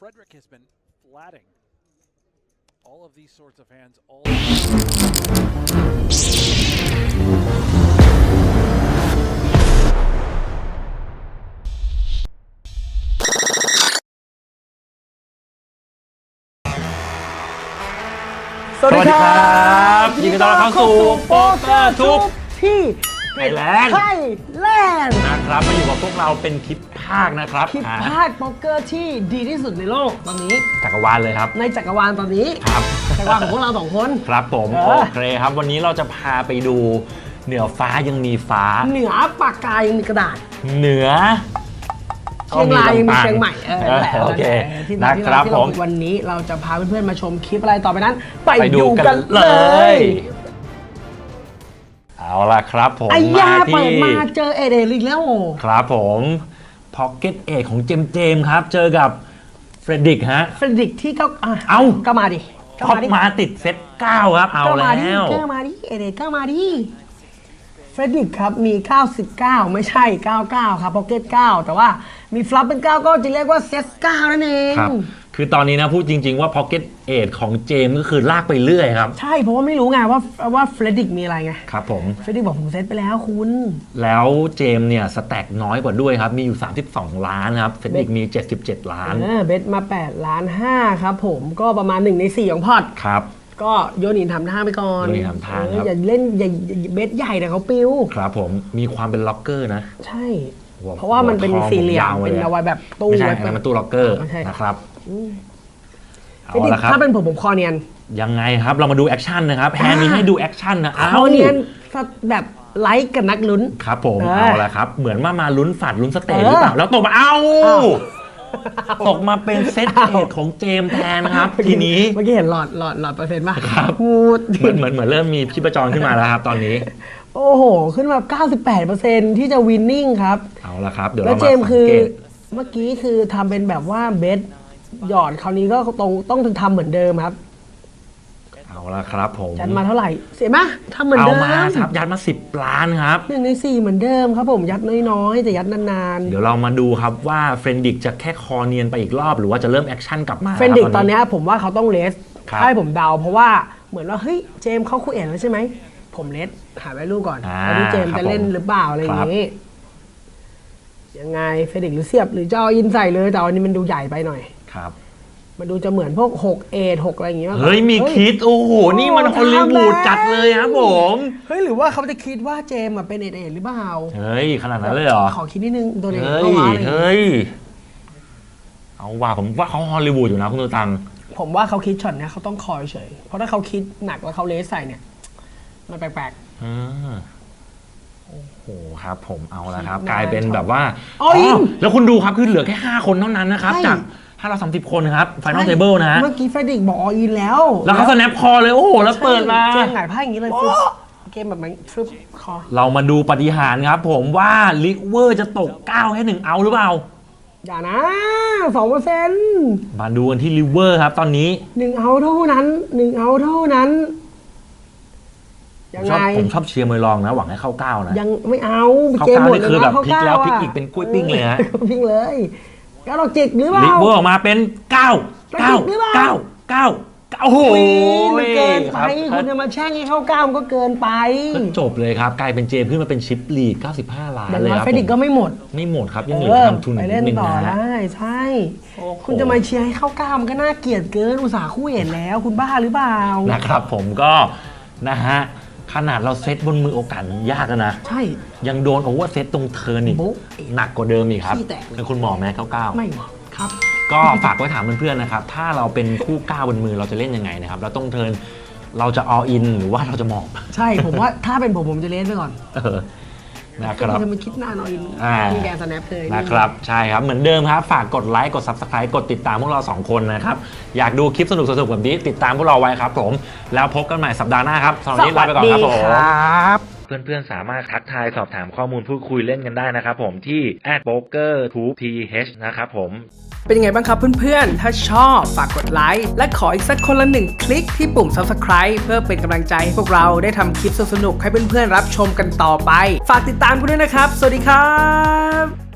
Frederick has been flatting all of these sorts of hands all สวัสดีครับ ยินดีต้อนรับเข้าสู่โป๊กเกอร์ทุบ ที่ ไทยแลนด์ไทยแลนด์นะครับมาอยู่กับพวกเราเป็นคลิปภาคนะครับคลิปอ่าภาคโป๊กเกอร์ที่ดีที่สุดในโลกตอนนี้ จักรวาลเลยครับ ในจักรวาลตอนนี้ครับจักรวาลของพวกเราสองคนครับผมเอโออเคครับวันนี้เราจะพาไปดู เหนือฟ้ายังมีฟ้า เหนือปากกายยังมีกระดาษ เหนือเชียงรายยังมีลำปเชียงใหม่เออนั่นแหละโอเคที่นะที่ครับที่ผเรามวันนี้เราจะพาเพื่อนๆมาชมคลิปอะไรต่อไปนั้น ไปไปดูดูกักันนเลเลยย เอาล่ะครับผมไอ้ยาที่เปิดมาเจอเอเดนอีกแล้ว ครับผมพ็อกเก็ตเอของเจมเจมส์ครับ เจอกับเฟรดริกฮะ เฟรดริกที่เขาะเอ้าก็มาดิก็ท็อปดิมาติดเซต9ครับ เอาก็แล้มาดิวก็มาดิเอเดนก็มาดิเฟรดริกครับมี 99 ไม่ใช่ 99 ครับพ็อกเก็ต9แต่ว่ามีฟลัปเป็น 9 ก็จะเรียกว่าเซต9นั่นเองครับ คือตอนนี้นะพูดจริง ๆ ว่าพ็อกเก็ตเอของเจมส์ก็คือลากไปเรื่อยครับ ใช่ เพราะว่าไม่รู้ไงว่าว่าเฟรดริกมีอะไรไงครับผม เฟรดริกบอกผมเซตไปแล้วคุณ แล้วเจมส์เนี่ยสแต็กน้อยกว่าด้วยครับ มีอยู่ 32 ล้านครับเฟรดริกมี 77 ล้านเออเบสมา 8 ล้าน 5 ครับผมก็ประมาณ 1 ใน 4 ของพอร์ตครับก็โยนหินทำท่าไปก่อนโยนหินทำท่าเออครับอย่าเล่นอย่าอย่าเบสใหญ่แต่เขาปิวครับผมมีความเป็นล็อกเกอร์นะ ใช่หัวเพราะว่ามันเป็นหัวทองสี่เหลี่ยมยาวเลยเป็นเอาไว้แบบตู้ไม่ใช่ไว้อันนั้นมันตู้ล็อกเกอร์ไม่ใช่นะครับ เฟรดเอาริกละครับ ถ้าเป็นผมผมคอเนียนยังไงครับ เรามาดูแอคชั่นนะครับ แฮนด์มีให้ดูแอคชั่นนะคอ้าอวเนียนแบบไลค์กับนักลุ้น ครับผม เออเอาละครับ เหมือนมามาลุ้นฝัดลุ้นสเตจเออหรือเปล่า แล้วตกมาเอ้าอ้าวตกมาเป็นเซตอ้าวเอทของเจมส์แทนนะครับ ทีนี้เมื่อกี้เห็นหลอดหลอดหลอดเปอร์เซ็นต์ป่ะครับพูดเหมือนเหมือนเหมือนเริ่มมีชีพจรขึ้นมาแล้วครับ ตอนนี้ โอ้โห ขึ้นมา 98%ที่จะวินนิ่งครับ เอาละครับ เดี๋ยวแล้วเราเจมามส์สัคืงอเกตเมื่อกี้คือทำเป็นแบบว่าเบส หยอดคราวนี้ก็ตรงต้องทำเหมือนเดิมครับเอาละครับผมยันมาเท่าไหร่ เสียไหมทำเหมือนเอาเดิมมาครับยัดมา 10 ล้านครับ หนึ่งในสี่เหมือนเดิมครับ ผมยัดน้อยๆแต่ยัดนานเดี๋ยวเรามาดูครับว่าเฟรนดิกจะแค่คอเนียนไปอีกรอบหรือว่าจะเริ่มแอคชั่นกลับมาๆเฟนดิกตอนเนี้ยผมว่าเขาต้องเลสครับ ให้ผมเดาเพราะว่าเหมือนว่าเฮ้ยเจมส์เขาคู่เอ็นแล้วใช่ไหมผมเลสหาไว้ลูกก่อนอ่าแล้วดูเจมส์ครับจะเล่นผมหรือเปล่าอะไรอย่างครับนี้ยังไงเฟนดิกหรือเสียบหรือจะเอาอินใส่เลยแต่อันนี้มันดูใหญ่ไปหน่อย ครับ มันดูจะเหมือนพวก6 A 6อะไรอย่างงี้ากกว่าเฮ้ยมีคิด โอ้โห นี่มันฮอลลีวูดจัดเลยครับผม เฮ้ยหรือว่าเขาจะคิดว่าเจมส์อะเป็นเอเอหรือเปล่าเฮ้ย ขนาดนั้นเลยเหรอ ขอคิดนิดนึงตัวเองเฮ้ยเอาวะอะไรอย่างงี้เฮ้ย เอาว่าผมว่าเขาฮอลลีวูดอยู่นะคุณตัวตัง ผมว่าเขาคิดช็อตเนี้ยเขาต้องคอยเฉย เพราะถ้าเขาคิดหนักแล้วเขาเลสใส่เนี่ย มันแปลก อ่าโอ้โหครับ ผมเอาละครับคิดนานกลายเป็นแบบว่าอ๋ออินแล้วคุณดูครับคือเหลือแค่ 5 คนเท่านั้นนะครับ ใช่จาก ถ้าเราสามสิบคนนะครับๆไฟนอลเทเบิลนะเมื่อกี้เฟรดิกบอกออินแล้ว แล้วเขาสแนปคอเลย โอ้โห แล้วเปิดมาเจมส์หงายไพ่อย่างนี้เลยฟึบเกมแบบมันฟึบคอ เรามาดูปฏิหารย์ครับผมว่าลิเวอร์จะตก 9 ให้หนึ่งเอาหรือเปล่า อย่านะสองเปอร์เซ็นต์มาดูกันที่ลิเวอร์ครับตอนนี้หนึ่งเอาเท่านั้นหนึ่งเอาเท่านั้นผยัมงชอบไงผมชอบเชียร์มวยรองนะ หวังให้เข้าเก้านะ ยังไม่เอาเข้าเกมเก้าหมดนี่คือเลยแบนะบพลิกแล้วข้าพลิกก้าอีกเป็นกล้วยปิ้งเลยฮะปิ้งเลย ก้าวดอกจิกหรือเปล่าลิเวอร์ออกมาเป็น9 9หรือเปล่า9 9 9โอ้โหโอ้ยมันเกินไปครับคุณจะมาแช่งให้เข้าก้าวมันก็เกินไปก็จบเลยครับ กลายเป็นเจมส์ขึ้นมาเป็นชิปลีก95 ล้านอย่างเลยน้อยครับเฟรดิกผมก็ไม่หมดไม่หมดครับ ยังเหเอลืออทำทุนไปอีกเล่นนิดนึงต่อนะได้ใช่ โอ้โห คุณจะมาเชียร์ให้เข้าก้าวมันก็น่าเกลียดเกินอุตส่าห์คู่เห็นแล้ว คุณบ้าหรือเปล่า นะครับผมก็นะฮะ ขนาดเราเซตบนมือโอกาสยากแล้วนะ ใช่ ยังโดนโอเวอร์เซตตรงเทิร์นอีกโบ๊ะหนักกว่าเดิมอีกครับขี้แตกเลย เป็นคุณหมอแม่เก้า ไม่หมดครับ ก็ฝากไว้ถามเพื่อนๆนะครับ ถ้าเราเป็นคู่ก้าวบนมือเราจะเล่นยังไงนะครับ เราต้องเทิร์นเราจะ all in หรือว่าเราจะหมอบ ใช่ ผมว่าถ้าเป็นผมผมจะเล่นไปก่อน เออ นะครับจะมาคิดนานเอาอินอ่ามีแกนสแนปเลยนะครับ ใช่ครับ เหมือนเดิมครับ ฝากกดไลค์กด Subscribe กดติดตามพวกเรา 2 คนนะครับ อยากดูคลิปสนุกๆแบบนี้ ติดตามพวกเราไว้ครับผม แล้วพบกันใหม่สัปดาห์หน้าครับสำหรับวันนี้ลาไปก่อนครับผมครับเพื่อนๆ สามารถทักทายสอบถามข้อมูลพูดคุยเล่นกันได้นะครับผมที่ @poker2th นะครับผม เป็นยังไงบ้างครับเพื่อนๆ ถ้าชอบฝากกดไลค์และขออีกสักคนละหนึ่งคลิกที่ปุ่ม Subscribe เพื่อเป็นกำลังใจให้พวกเราได้ทำคลิปสนุกๆให้เพื่อนๆรับชมกันต่อไป ฝากติดตามกันด้วยนะครับ สวัสดีครับ